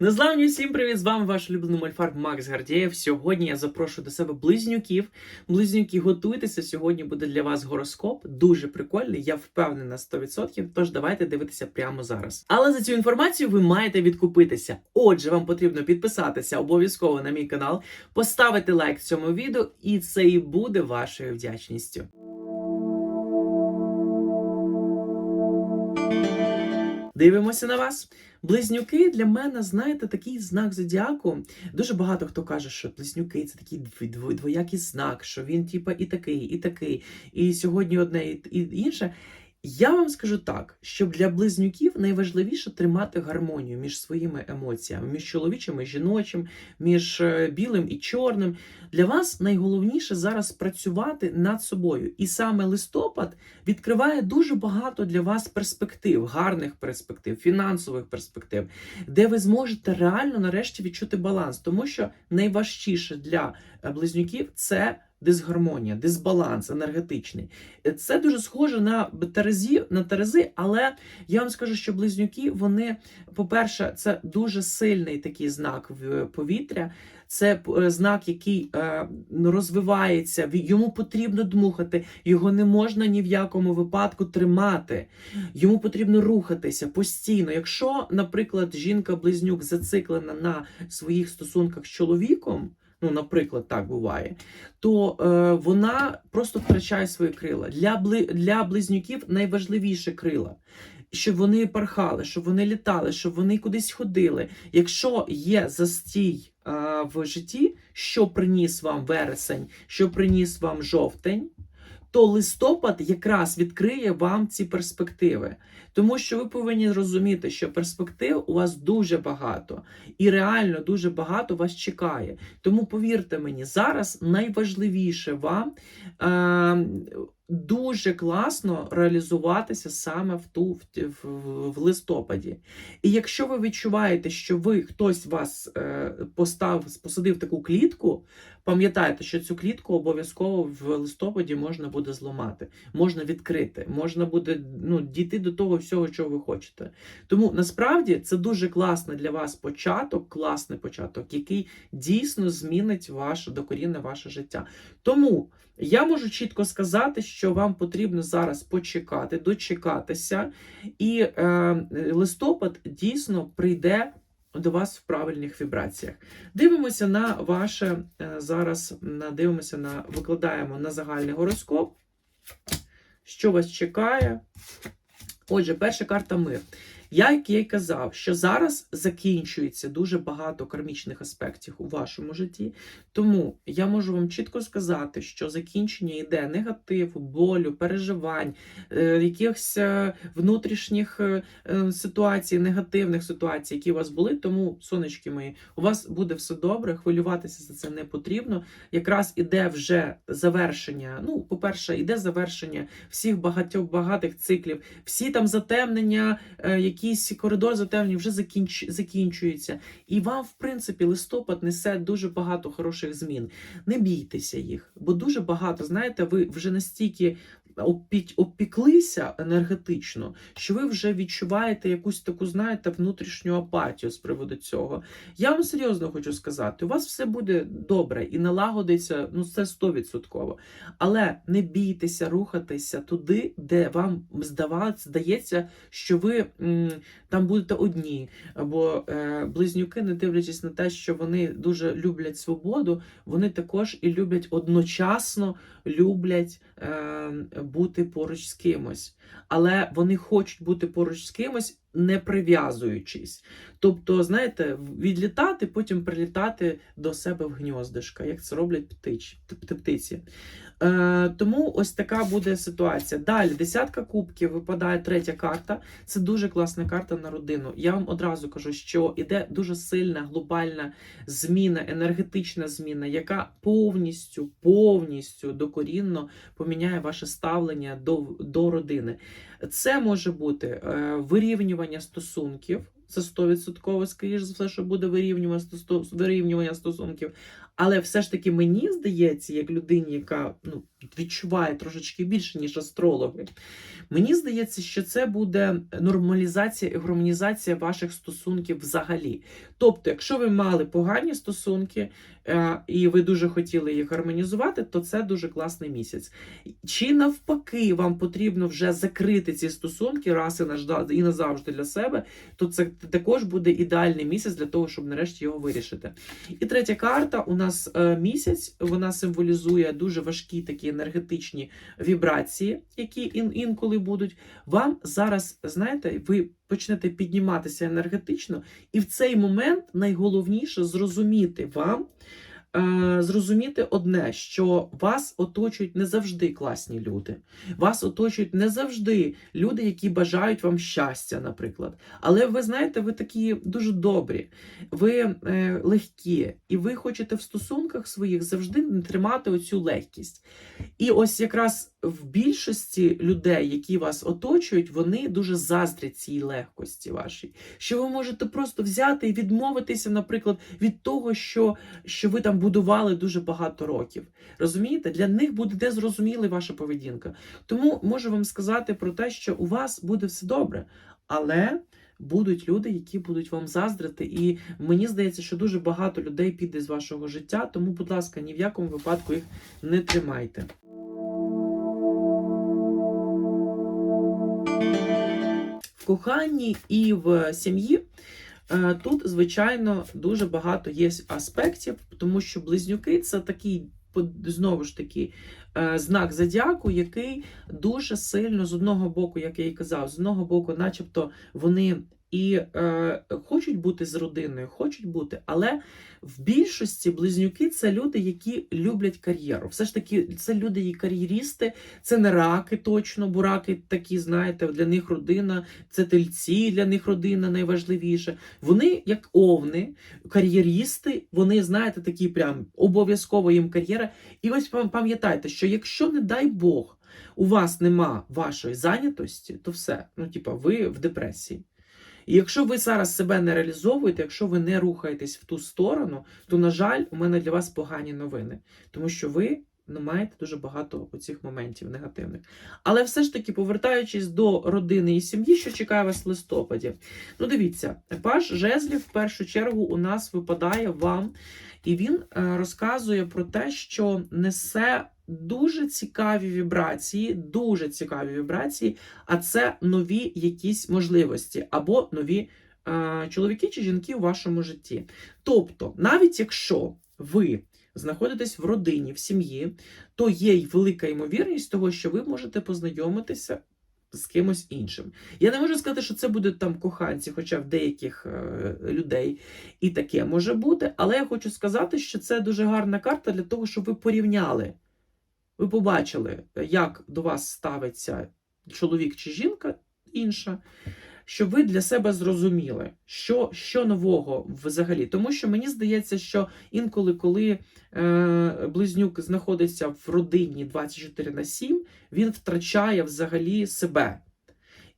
Незламні всім привіт! З вами ваш улюблений мальфар Макс Гардієв. Сьогодні я запрошую до себе близнюків. Близнюки, готуйтеся. Сьогодні буде для вас гороскоп. Дуже прикольний, я впевнений на 100%. Тож давайте дивитися прямо зараз. Але за цю інформацію ви маєте відкупитися. Отже, вам потрібно підписатися обов'язково на мій канал, поставити лайк цьому відео, і це і буде вашою вдячністю. Дивимося на вас. Близнюки для мене, знаєте, такий знак зодіаку. Дуже багато хто каже, що близнюки це такий дв- дв- двоякий знак, що він, типа, і такий, і такий, і сьогодні одне, і інше. Я вам скажу так, що для близнюків найважливіше тримати гармонію між своїми емоціями, між чоловічим і жіночим, між е, білим і чорним. Для вас найголовніше зараз працювати над собою. І саме листопад відкриває дуже багато для вас перспектив, гарних перспектив, фінансових перспектив, де ви зможете реально нарешті відчути баланс. Тому що найважчіше для е, близнюків це дисгармонія, дисбаланс енергетичний. Е, Це дуже схоже на терезі, на терези, але я вам скажу, що близнюки, вони, по-перше, це дуже сильний такий знак в повітря. Це е, знак, який е, розвивається, йому потрібно дмухати, його не можна ні в якому випадку тримати. Йому потрібно рухатися постійно. Якщо, наприклад, жінка-близнюк зациклена на своїх стосунках з чоловіком, ну, наприклад, так буває, то е, вона просто втрачає свої крила. Для, бли, для близнюків найважливіше крила. Щоб вони пархали, щоб вони літали, щоб вони кудись ходили. Якщо є застій е, в житті, що приніс вам вересень, що приніс вам жовтень, то листопад якраз відкриє вам ці перспективи. Тому що ви повинні розуміти, що перспектив у вас дуже багато, і реально дуже багато вас чекає. Тому повірте мені, зараз найважливіше вам е, дуже класно реалізуватися саме в ту в, в, в листопаді. І якщо ви відчуваєте, що ви хтось вас е, постав, посадив таку клітку, пам'ятайте, що цю клітку обов'язково в листопаді можна буде зламати, можна відкрити, можна буде ну, дійти до того всього, чого ви хочете. Тому насправді це дуже класний для вас початок, класний початок, який дійсно змінить ваше докорінне ваше життя. Тому я можу чітко сказати, що вам потрібно зараз почекати, дочекатися, і е, листопад дійсно прийде до вас в правильних вібраціях. Дивимося на ваше е, зараз. На, дивимося на викладаємо на загальний гороскоп. Що вас чекає? Отже, перша карта мир. Я, як я й казав, що зараз закінчується дуже багато кармічних аспектів у вашому житті. Тому я можу вам чітко сказати, що закінчення йде негативу, болю, переживань, е, якихось е, внутрішніх е, ситуацій, негативних ситуацій, які у вас були. Тому, сонечки мої, у вас буде все добре, хвилюватися за це не потрібно. Якраз іде вже завершення. Ну, по-перше, іде завершення всіх багатьох багатих циклів, всі там затемнення, е, якісь коридор затемнень вже закінч... закінчується. І вам, в принципі, листопад несе дуже багато хороших змін. Не бійтеся їх, бо дуже багато, знаєте, ви вже настільки. Опік, опіклися енергетично, що ви вже відчуваєте якусь таку, знаєте, внутрішню апатію з приводу цього. Я вам серйозно хочу сказати, у вас все буде добре і налагодиться, ну це 100%. Але не бійтеся рухатися туди, де вам здавається, здається, що ви м, там будете одні. Бо е, близнюки, не дивлячись на те, що вони дуже люблять свободу, вони також і люблять одночасно люблять е, бути поруч з кимось. Але вони хочуть бути поруч з кимось, не прив'язуючись. Тобто, знаєте, відлітати, потім прилітати до себе в гньоздишка, як це роблять птич, птиці. Е, тому ось така буде ситуація. Далі, десятка кубків випадає третя карта. Це дуже класна карта на родину. Я вам одразу кажу, що іде дуже сильна глобальна зміна, енергетична зміна, яка повністю, повністю докорінно поміняє ваше ставлення до, до родини. Це може бути е, вирівнювання стосунків. Це 100% скоріш за все, що буде вирівнювання, вирівнювання стосунків. Але все ж таки мені здається, як людині, яка ну, відчуває трошечки більше, ніж астрологи. Мені здається, що це буде нормалізація і гармонізація ваших стосунків взагалі. Тобто, якщо ви мали погані стосунки і ви дуже хотіли їх гармонізувати, то це дуже класний місяць. Чи навпаки, вам потрібно вже закрити ці стосунки раз і і назавжди для себе, то це також буде ідеальний місяць для того, щоб нарешті його вирішити. І третя карта у нас е, місяць. Вона символізує дуже важкі такі енергетичні вібрації, які ін- інколи будуть. Вам зараз, знаєте, ви почнете підніматися енергетично, і в цей момент найголовніше зрозуміти вам. Е, Зрозуміти одне, що вас оточують не завжди класні люди. Вас оточують не завжди люди, які бажають вам щастя, наприклад. Але ви знаєте, ви такі дуже добрі, ви е, легкі, і ви хочете в стосунках своїх завжди тримати оцю легкість. І ось якраз в більшості людей, які вас оточують, вони дуже заздрять цій легкості вашій. Що ви можете просто взяти і відмовитися, наприклад, від того, що, що ви там будували дуже багато років. Розумієте? Для них буде незрозуміла ваша поведінка. Тому можу вам сказати про те, що у вас буде все добре, але. Будуть люди, які будуть вам заздрити, і мені здається, що дуже багато людей піде з вашого життя. Тому, будь ласка, ні в якому випадку їх не тримайте. Коханні і в сім'ї е, тут, звичайно, дуже багато є аспектів, тому що близнюки це такий, знову ж таки, е, знак зодіаку, який дуже сильно з одного боку, як я і казав, з одного боку, начебто, вони. І е, хочуть бути з родиною, хочуть бути, але в більшості близнюки це люди, які люблять кар'єру. Все ж таки, це люди, і кар'єрісти, це не раки точно, бо раки такі, знаєте, для них родина, це тельці, для них родина найважливіше. Вони, як овни, кар'єрісти, вони, знаєте, такі прям обов'язково їм кар'єра. І ось пам'ятайте, що якщо, не дай Бог, у вас нема вашої зайнятості, то все. Ну, типа, ви в депресії. І якщо ви зараз себе не реалізовуєте, якщо ви не рухаєтесь в ту сторону, то, на жаль, у мене для вас погані новини, тому що ви не маєте дуже багато оцих моментів негативних. Але все ж таки, повертаючись до родини і сім'ї, що чекає вас в листопаді. Ну, дивіться, паш жезлів в першу чергу у нас випадає вам, і він е, розказує про те, що несе. Дуже цікаві вібрації, дуже цікаві вібрації, а це нові якісь можливості або нові е, чоловіки чи жінки у вашому житті. Тобто, навіть якщо ви знаходитесь в родині, в сім'ї, то є й велика ймовірність того, що ви можете познайомитися з кимось іншим. Я не можу сказати, що це будуть там коханці, хоча в деяких е, людей і таке може бути. Але я хочу сказати, що це дуже гарна карта для того, щоб ви порівняли. Ви побачили, як до вас ставиться чоловік чи жінка інша, щоб ви для себе зрозуміли, що, що нового взагалі. Тому що мені здається, що інколи, коли е, близнюк знаходиться в родині 24 на 7, він втрачає взагалі себе.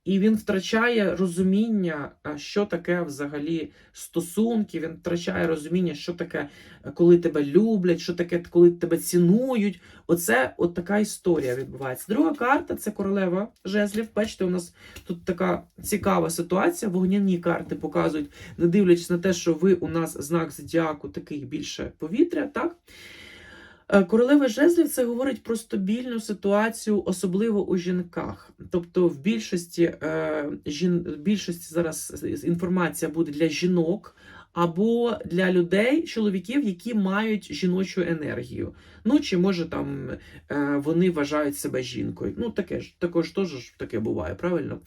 І він втрачає розуміння, що таке взагалі стосунки, він втрачає розуміння, що таке, е, коли тебе люблять, що таке, коли тебе цінують. Оце от така історія відбувається. Друга карта це королева жезлів. Бачите, у нас тут така цікава ситуація. Вогняні карти показують, не дивлячись на те, що ви у нас знак зодіаку такий більше повітря, так? Е, Королева жезлів це говорить про стабільну ситуацію, особливо у жінках. Тобто, в більшості, е, жін, в більшості зараз інформація буде для жінок або для людей, чоловіків, які мають жіночу енергію. Ну чи може там е, вони вважають себе жінкою. Ну таке ж також теж таке буває, правильно?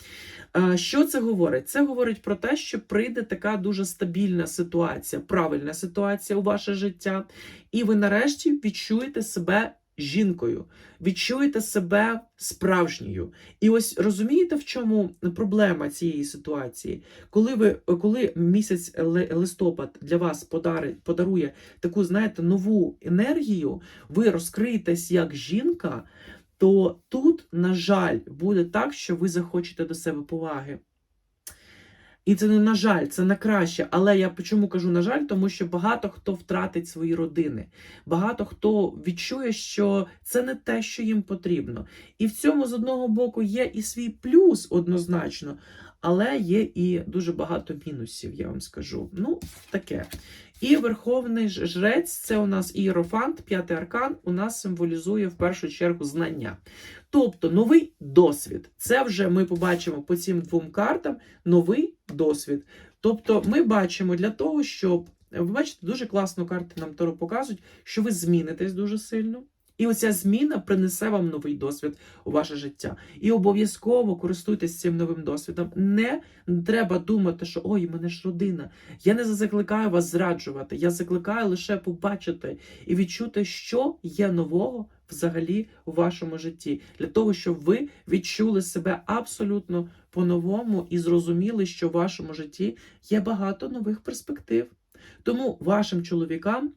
Е, Що це говорить? Це говорить про те, що прийде така дуже стабільна ситуація, правильна ситуація у ваше життя, і ви нарешті відчуєте себе жінкою, відчуєте себе справжньою. І ось розумієте, в чому проблема цієї ситуації? Коли ви коли місяць листопад для вас подарить, подарує таку, знаєте, нову енергію, ви розкриєтесь як жінка, то тут, на жаль, буде так, що ви захочете до себе поваги. І це не на жаль, це на краще. Але я чому кажу на жаль, тому що багато хто втратить свої родини, багато хто відчує, що це не те, що їм потрібно. І в цьому з одного боку є і свій плюс однозначно, але є і дуже багато мінусів, я вам скажу. Ну, таке. І Верховний Жрець, це у нас ієрофант, п'ятий аркан, у нас символізує в першу чергу знання. Тобто новий досвід. Це вже ми побачимо по цим двом картам новий досвід. Тобто, ми бачимо для того, щоб ви бачите, дуже класно карти нам Таро показують, що ви змінитесь дуже сильно. І оця зміна принесе вам новий досвід у ваше життя. І обов'язково користуйтесь цим новим досвідом. Не треба думати, що ой, мене ж родина. Я не закликаю вас зраджувати. Я закликаю лише побачити і відчути, що є нового взагалі у вашому житті, для того, щоб ви відчули себе абсолютно по-новому і зрозуміли, що в вашому житті є багато нових перспектив. Тому вашим чоловікам,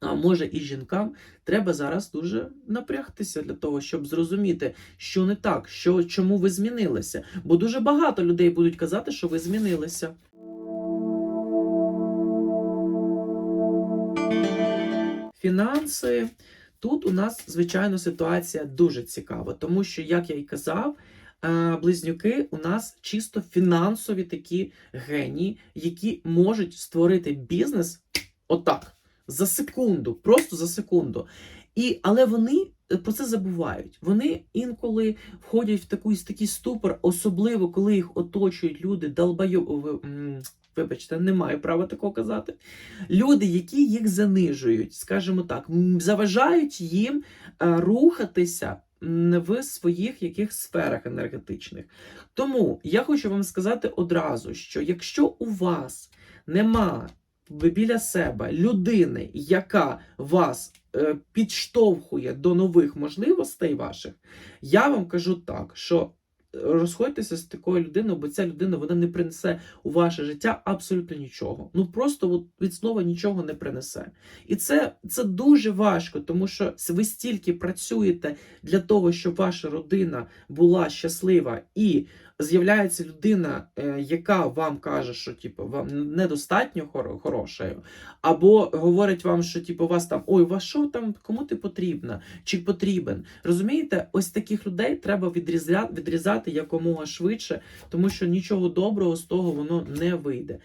а може і жінкам, треба зараз дуже напрягтися для того, щоб зрозуміти, що не так, що чому ви змінилися. Бо дуже багато людей будуть казати, що ви змінилися. Фінанси. Тут у нас, звичайно, ситуація дуже цікава, тому що, як я і казав, е, близнюки у нас чисто фінансові такі генії, які можуть створити бізнес отак, за секунду, просто за секунду. І, але вони е, про це забувають. Вони інколи входять в таку, такий ступор, особливо коли їх оточують люди, долбайо... Вибачте, не маю права такого казати. Люди, які їх занижують, скажімо так, заважають їм е, рухатися в своїх яких сферах енергетичних. Тому я хочу вам сказати одразу, що якщо у вас нема біля себе людини, яка вас е, підштовхує до нових можливостей ваших, я вам кажу так, що розходьтеся з такою людиною, бо ця людина вона не принесе у ваше життя абсолютно нічого. Ну просто от від слова нічого не принесе. І це, це дуже важко, тому що ви стільки працюєте для того, щоб ваша родина була щаслива і. З'являється людина, е, яка вам каже, що типу, вам недостатньо хоро- хорошою, або говорить вам, що типу, вас там ой, вас що там, кому ти потрібна, чи потрібен. Розумієте, ось таких людей треба відрізати, відрізати якомога швидше, тому що нічого доброго з того воно не вийде.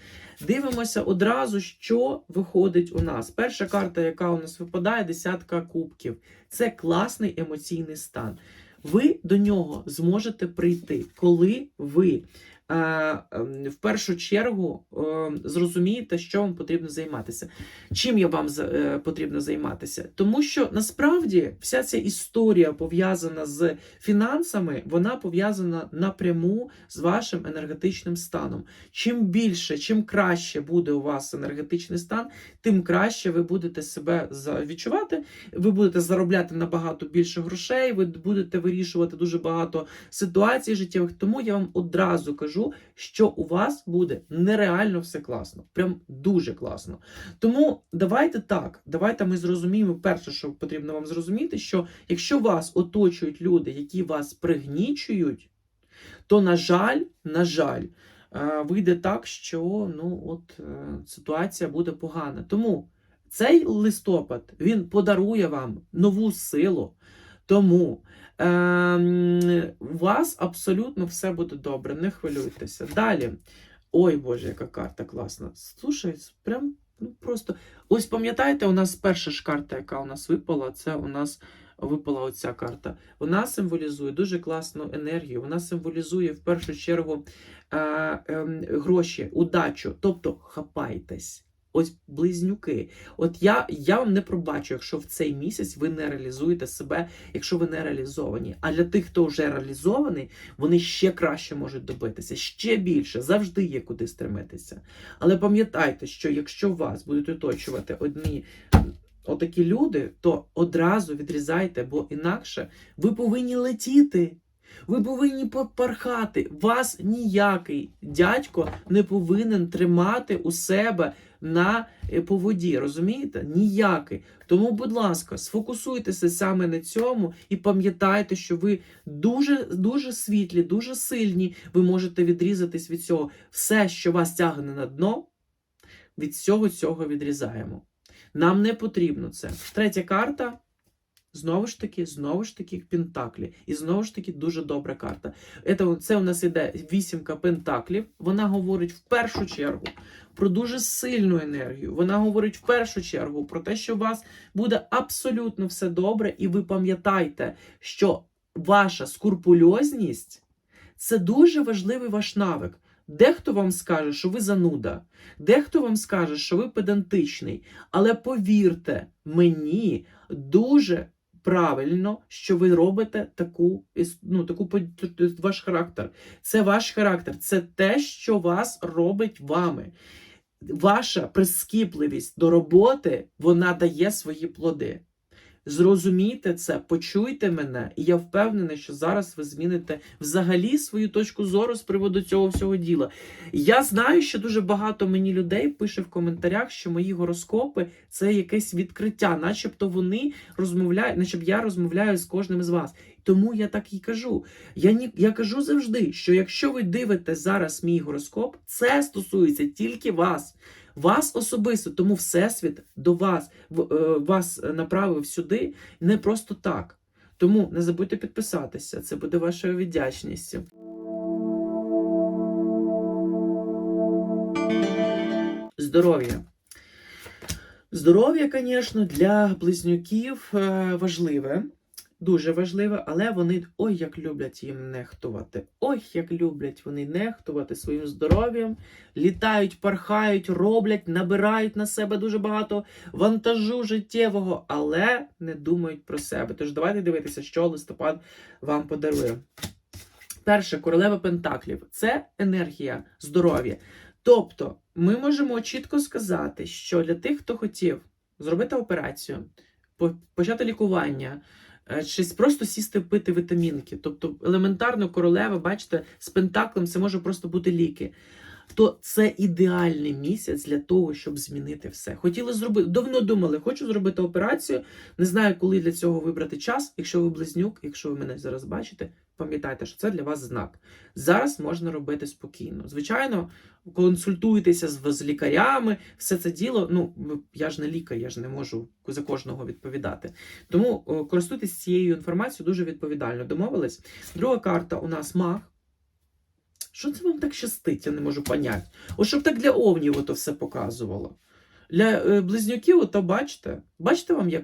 Дивимося одразу, що виходить у нас. Перша карта, яка у нас випадає, десятка кубків. Це класний емоційний стан. Ви до нього зможете прийти, коли ви в першу чергу е, зрозумієте, що вам потрібно займатися. Чим я вам е, потрібно займатися? Тому що насправді вся ця історія пов'язана з фінансами, вона пов'язана напряму з вашим енергетичним станом. Чим більше, чим краще буде у вас енергетичний стан, тим краще ви будете себе відчувати, ви будете заробляти набагато більше грошей, ви будете вирішувати дуже багато ситуацій життєвих. Тому я вам одразу кажу, що у вас буде нереально все класно, прям дуже класно. Тому давайте так, давайте ми зрозуміємо перше, що потрібно вам зрозуміти, що якщо вас оточують люди, які вас пригнічують, то на жаль, на жаль, е, вийде так, що ну от е, ситуація буде погана. Тому цей листопад він подарує вам нову силу. Тому ем, у вас абсолютно все буде добре, не хвилюйтеся. Далі. Ой Боже, яка карта класна. Слушай, прям ну просто. Ось пам'ятаєте, у нас перша ж карта, яка у нас випала, це у нас випала оця карта. Вона символізує дуже класну енергію. Вона символізує в першу чергу е, е, гроші, удачу. Тобто хапайтесь. Ось близнюки. От я, я вам не пробачу, якщо в цей місяць ви не реалізуєте себе, якщо ви не реалізовані. А для тих, хто вже реалізований, вони ще краще можуть добитися, ще більше, завжди є куди стремитися. Але пам'ятайте, що якщо вас будуть оточувати одні отакі люди, то одразу відрізайте, бо інакше ви повинні летіти. Ви повинні попархати. Вас ніякий дядько не повинен тримати у себе на е, по воді, розумієте? Ніякий. Тому, будь ласка, сфокусуйтеся саме на цьому і пам'ятайте, що ви дуже, дуже світлі, дуже сильні. Ви можете відрізатись від цього. Все, що вас тягне на дно, від цього цього відрізаємо. Нам не потрібно це. Третя карта. Знову ж таки, знову ж таки, Пентаклі. І знову ж таки дуже добра карта. Це, це у нас іде вісімка Пентаклів. Вона говорить в першу чергу про дуже сильну енергію. Вона говорить в першу чергу про те, що у вас буде абсолютно все добре, і ви пам'ятайте, що ваша скурпульозність це дуже важливий ваш навик. Дехто вам скаже, що ви зануда, дехто вам скаже, що ви педантичний. Але повірте мені, дуже правильно, що ви робите таку, ну, таку ваш характер. Це ваш характер, це те, що вас робить вами. Ваша прискіпливість до роботи, вона дає свої плоди. Зрозумійте це, почуйте мене, і я впевнений, що зараз ви зміните взагалі свою точку зору з приводу цього всього діла. Я знаю, що дуже багато мені людей пише в коментарях, що мої гороскопи це якесь відкриття, начебто вони розмовляють, начебто я розмовляю з кожним з вас. Тому я так і кажу. Я ні, я кажу завжди, що якщо ви дивитесь зараз мій гороскоп, це стосується тільки вас. Вас особисто, тому Всесвіт до вас е, вас направив сюди не просто так. Тому не забудьте підписатися, це буде вашою віддячністю. Здоров'я. Здоров'я, звісно, для близнюків е, важливе, дуже важливе, але вони ой, як люблять їм нехтувати. Ой, як люблять вони нехтувати своїм здоров'ям, літають, пархають, роблять, набирають на себе дуже багато вантажу життєвого, але не думають про себе. Тож давайте дивитися, що листопад вам подарує. Перше, королева Пентаклів це енергія здоров'я. Тобто, ми можемо чітко сказати, що для тих, хто хотів зробити операцію, почати лікування, чи просто сісти пити вітамінки. Тобто, елементарно королева, бачите, з пентаклем це може просто бути ліки. То це ідеальний місяць для того, щоб змінити все. Хотіли зробити, давно думали, хочу зробити операцію. Не знаю, коли для цього вибрати час. Якщо ви близнюк, якщо ви мене зараз бачите, пам'ятайте, що це для вас знак. Зараз можна робити спокійно. Звичайно, консультуйтеся з, з лікарями, все це діло. Ну, я ж не лікар, я ж не можу за кожного відповідати. Тому користуйтесь цією інформацією дуже відповідально. Домовились. Друга карта у нас маг. Що це вам так щастить, я не можу поняти. Ось щоб так для овнів ото все показувало. Для е, близнюків, ото бачите, бачите вам, як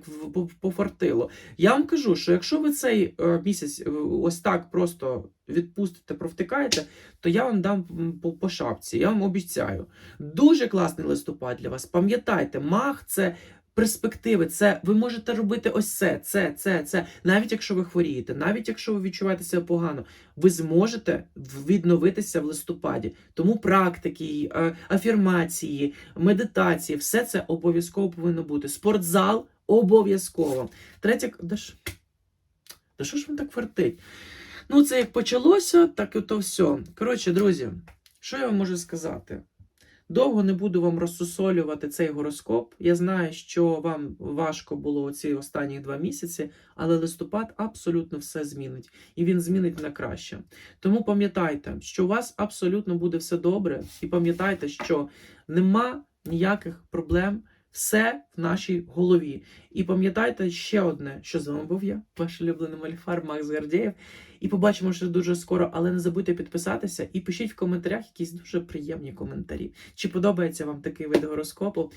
пофартило. Я вам кажу, що якщо ви цей е, місяць е, ось так просто відпустите, провтикаєте, то я вам дам по, по шапці. Я вам обіцяю. Дуже класний листопад для вас. Пам'ятайте, мах це. Перспективи, це ви можете робити ось це, це, це, це. Навіть якщо ви хворієте, навіть якщо ви відчуваєте себе погано, ви зможете відновитися в листопаді. Тому практики, е, афірмації, медитації, все це обов'язково повинно бути. Спортзал обов'язково. Третя. Да ж, да що ж він так фартить? Ну, це як почалося, так і то все. Коротше, друзі, що я вам можу сказати? Довго не буду вам розсусолювати цей гороскоп. Я знаю, що вам важко було ці останні два місяці, але листопад абсолютно все змінить. І він змінить на краще. Тому пам'ятайте, що у вас абсолютно буде все добре, і пам'ятайте, що нема ніяких проблем. Все в нашій голові. І пам'ятайте ще одне, що з вами був я, ваш улюблений мальфар Макс Гордєєв. І побачимо ще дуже скоро, але не забудьте підписатися і пишіть в коментарях якісь дуже приємні коментарі. Чи подобається вам такий вид гороскопу?